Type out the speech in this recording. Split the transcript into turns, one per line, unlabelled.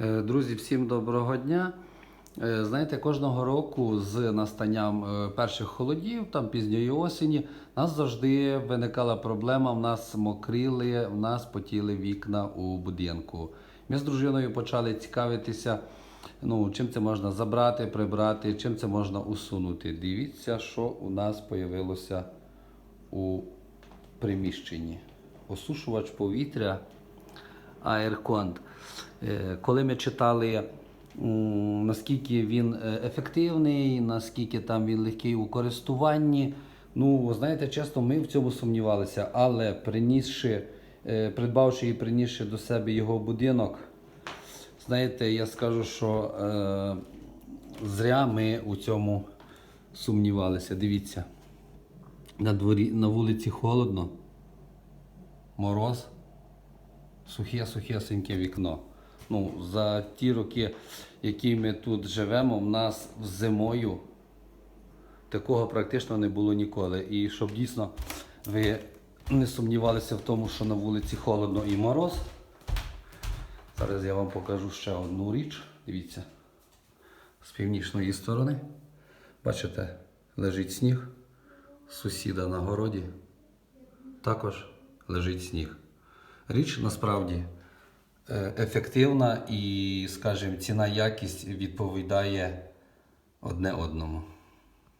Е, Друзі, всім доброго дня. Е, Знаєте, кожного року з настанням е, перших холодів, там пізньої осені, у нас завжди виникала проблема. В нас мокріли, в нас потіли вікна у будинку. Ми з дружиною почали цікавитися, ну, чим це можна забрати, прибрати, чим це можна усунути. Дивіться, що у нас з'явилося у приміщенні. Осушувач повітря Аерконт. Е, Коли ми читали, наскільки він е, ефективний, наскільки там він легкий у користуванні, ну, знаєте, чесно, ми в цьому сумнівалися, але принісши, е, придбавши і принісши до себе його будинок, знаєте, я скажу, що е, зря ми у цьому сумнівалися. Дивіться, на, дворі, на вулиці холодно, мороз сухе сухесеньке вікно. Ну, за ті роки, які ми тут живемо, в нас зимою такого практично не було ніколи. І щоб дійсно ви не сумнівалися в тому, що на вулиці холодно і мороз. Зараз я вам покажу ще одну річ. Дивіться, з північної сторони. Бачите, лежить сніг. Сусіда на городі також лежить сніг. Річ насправді е, ефективна і, скажімо, ціна якість відповідає одне одному.